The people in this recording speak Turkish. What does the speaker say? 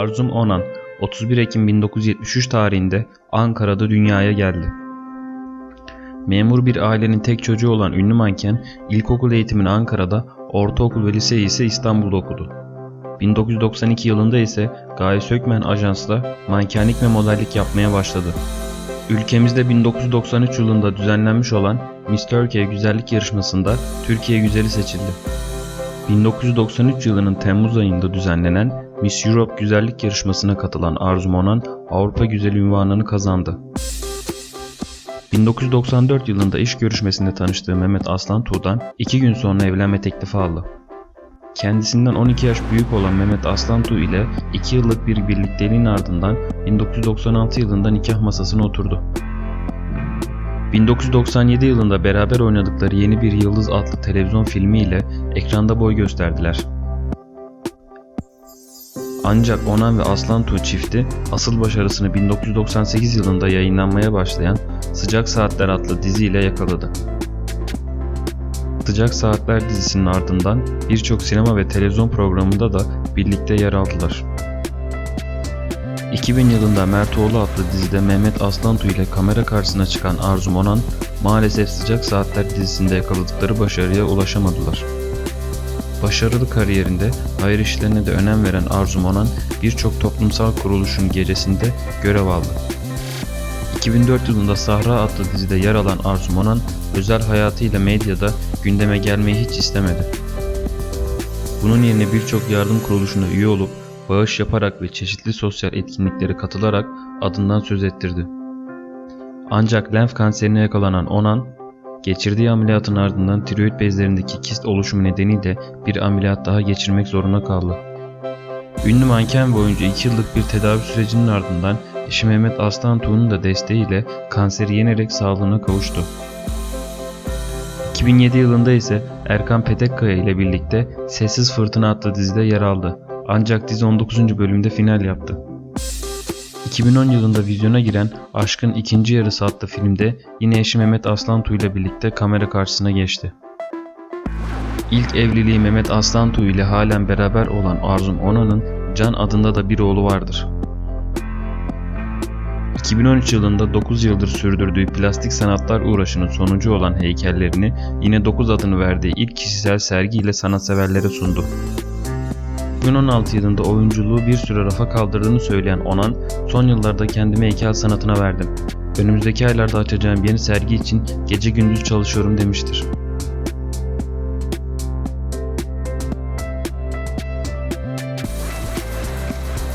Arzum Onan 31 Ekim 1973 tarihinde Ankara'da dünyaya geldi. Memur bir ailenin tek çocuğu olan ünlü manken ilkokul eğitimini Ankara'da, ortaokul ve liseyi ise İstanbul'da okudu. 1992 yılında ise Gaye Sökmen Ajans'la mankenlik ve modellik yapmaya başladı. Ülkemizde 1993 yılında düzenlenmiş olan Miss Turkey güzellik yarışmasında Türkiye güzeli seçildi. 1993 yılının Temmuz ayında düzenlenen Miss Europe güzellik yarışmasına katılan Arzu Monan Avrupa güzeli unvanını kazandı. 1994 yılında iş görüşmesinde tanıştığı Mehmet Aslan Tuğ'dan 2 gün sonra evlenme teklifi aldı. Kendisinden 12 yaş büyük olan Mehmet Aslantuğ ile 2 yıllık bir birlikteliğin ardından 1996 yılında nikah masasına oturdu. 1997 yılında beraber oynadıkları Yeni Bir Yıldız adlı televizyon filmi ile ekranda boy gösterdiler. Ancak Onan ve Aslantuğ çifti asıl başarısını 1998 yılında yayınlanmaya başlayan Sıcak Saatler adlı diziyle yakaladı. Sıcak Saatler dizisinin ardından birçok sinema ve televizyon programında da birlikte yer aldılar. 2000 yılında Mertoğlu adlı dizide Mehmet Aslantu ile kamera karşısına çıkan Arzu Monan maalesef Sıcak Saatler dizisinde yakaladıkları başarıya ulaşamadılar. Başarılı kariyerinde hayır işlerine de önem veren Arzu Monan birçok toplumsal kuruluşun gecesinde görev aldı. 2004 yılında Sahra adlı dizide yer alan Arzu Monan, özel hayatıyla medyada gündeme gelmeyi hiç istemedi. Bunun yerine birçok yardım kuruluşuna üye olup, bağış yaparak ve çeşitli sosyal etkinliklere katılarak adından söz ettirdi. Ancak lenf kanserine yakalanan Onan, geçirdiği ameliyatın ardından tiroid bezlerindeki kist oluşumu nedeniyle bir ameliyat daha geçirmek zorunda kaldı. Ünlü manken boyunca 2 yıllık bir tedavi sürecinin ardından eşi Mehmet Aslantuğ'un da desteğiyle kanseri yenerek sağlığına kavuştu. 2007 yılında ise Erkan Petekkaya ile birlikte Sessiz Fırtına adlı dizide yer aldı. Ancak dizi 19. bölümde final yaptı. 2010 yılında vizyona giren Aşkın İkinci Yarısı adlı filmde yine eşi Mehmet Aslantuğ ile birlikte kamera karşısına geçti. İlk evliliği Mehmet Aslantuğ ile halen beraber olan Arzum Onan'ın Can adında da bir oğlu vardır. 2013 yılında 9 yıldır sürdürdüğü plastik sanatlar uğraşının sonucu olan heykellerini yine 9 adını verdiği ilk kişisel sergiyle sanatseverlere sundu. 2016 yılında oyunculuğu bir süre rafa kaldırdığını söyleyen Onan, son yıllarda kendimi heykel sanatına verdim. Önümüzdeki aylarda açacağım yeni sergi için gece gündüz çalışıyorum demiştir.